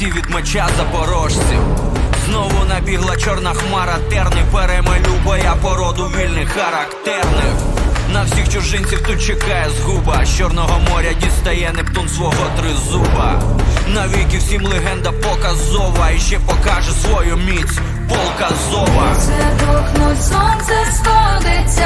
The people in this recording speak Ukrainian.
Поляжуть від меча запорожців. Знову набігла чорна хмара, терни перемелю боя породу вільних характерних. На всіх чужинців тут чекає згуба. З Чорного моря дістає Нептун свого тризуба. Навіки всім легенда показова і ще покаже свою міць полка зова. Це тухнуть, сонце сходиться,